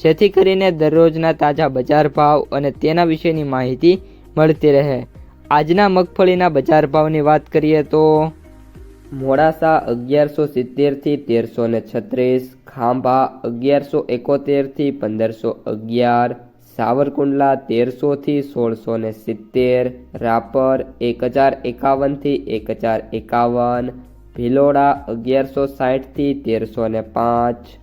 જેથી કરીને દરરોજના તાજા બજાર ભાવ અને તેના વિશેની માહિતી મળતી રહે. આજના મગફળીના બજાર ભાવની વાત કરીએ તો મોડાસા અગિયારસો સિત્તેરથી તેરસો ને છત્રીસ, ખાંભા અગિયારસો એકોતેરથી પંદરસો અગિયાર, સાવરકુંડલા તેરસોથી સોળસો ને સિત્તેર, રાપર એક હજાર એકાવનથી એક હજાર એકાવન, ભિલોડા અગિયારસો સાઠથી તેરસો ને પાંચ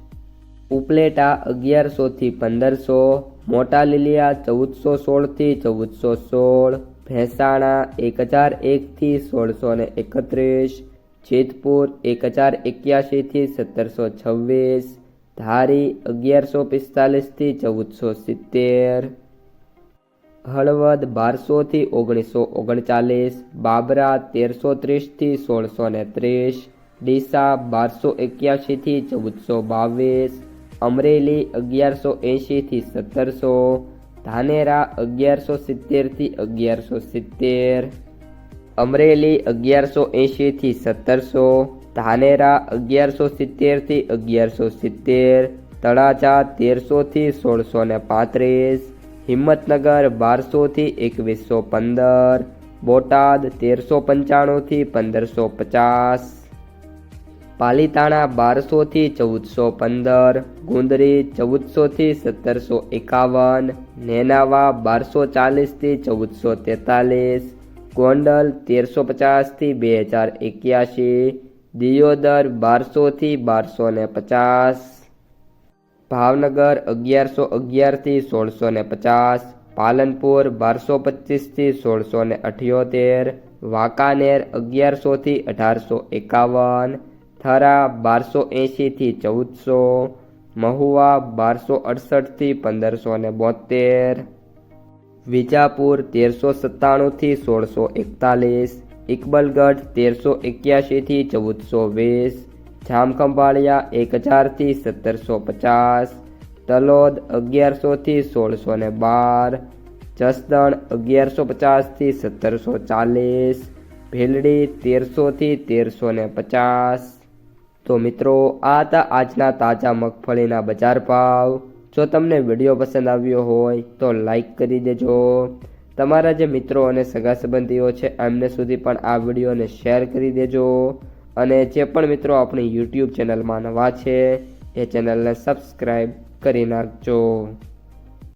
ઉપલેટા અગિયારસોથી પંદરસો, મોટા લીલિયા ચૌદસો સોળથી ચૌદસો સોળ, ભેંસાણા એક હજાર એકથી સોળસો ને એકત્રીસ, જેતપુર એક હજાર એક્યાસીથી સત્તરસો છવ્વીસ, ધારી અગિયારસો પિસ્તાલીસથી ચૌદસો સિત્તેર, હળવદ બારસોથી ઓગણીસો ઓગણચાલીસ, બાબરા તેરસો ત્રીસથી સોળસો ને ત્રીસ, ડીસા બારસો એક્યાસીથી ચૌદસો બાવીસ અમરેલી અગિયારસો એંશીથી સત્તરસો, ધાનેરા અગિયારસો સિત્તેરથી અગિયારસો સિત્તેર, અમરેલી અગિયારસો એંશીથી સત્તરસો, ધાનેરા અગિયારસો સિત્તેરથી અગિયારસો સિત્તેર, તળાજા તેરસોથી સોળસો ને પાંત્રીસ, હિંમતનગર બારસોથી એકવીસો પંદર, બોટાદ તેરસો પંચાણુંથી પંદરસો પચાસ. પાલીતાણા બારસોથી ચૌદસો પંદર, ગુંદરી ચૌદસોથી સત્તરસો એકાવન, નેનાવા બારસો ચાલીસથી ચૌદસો તેતાલીસ, ગોંડલ તેરસો પચાસથી બે હજાર એક્યાસી, દિયોદર બારસોથી બારસો ને પચાસ, ભાવનગર અગિયારસો અગિયારથી સોળસો ને પચાસ, પાલનપુર બારસો પચીસથી સોળસો ને અઠ્યોતેર, વાંકાનેર અગિયારસોથી અઢારસો એકાવન થરા બારસો એંશીથી ચૌદસો, મહુવા બારસો અડસઠથી પંદરસો ને બોતેર, વિજાપુર તેરસો સત્તાણુંથી સોળસો એકતાલીસ, ઇકબલગઢ તેરસો એક્યાસીથી ચૌદસો વીસ, જામખંભાળિયા એક હજારથી સત્તરસો પચાસ, તલોદ અગિયારસોથી સોળસો ને બાર, જસદણ અગિયારસો પચાસથી સત્તરસો ચાલીસ, ભીલડી તેરસોથી તેરસો ને પચાસ તો મિત્રો, આ હતા આજના તાજા મગફળીના બજાર ભાવ. જો તમને વીડિયો પસંદ આવ્યો હોય, તો લાઈક કરી દેજો. તમારા જે મિત્રો અને સગા સંબંધીઓ છે, એમને સુધી પણ આ વિડીયોને શેર કરી દેજો. અને જે પણ મિત્રો આપણી યુટ્યુબ ચેનલમાં નવા છે, એ ચેનલને સબસ્ક્રાઈબ કરી નાખજો.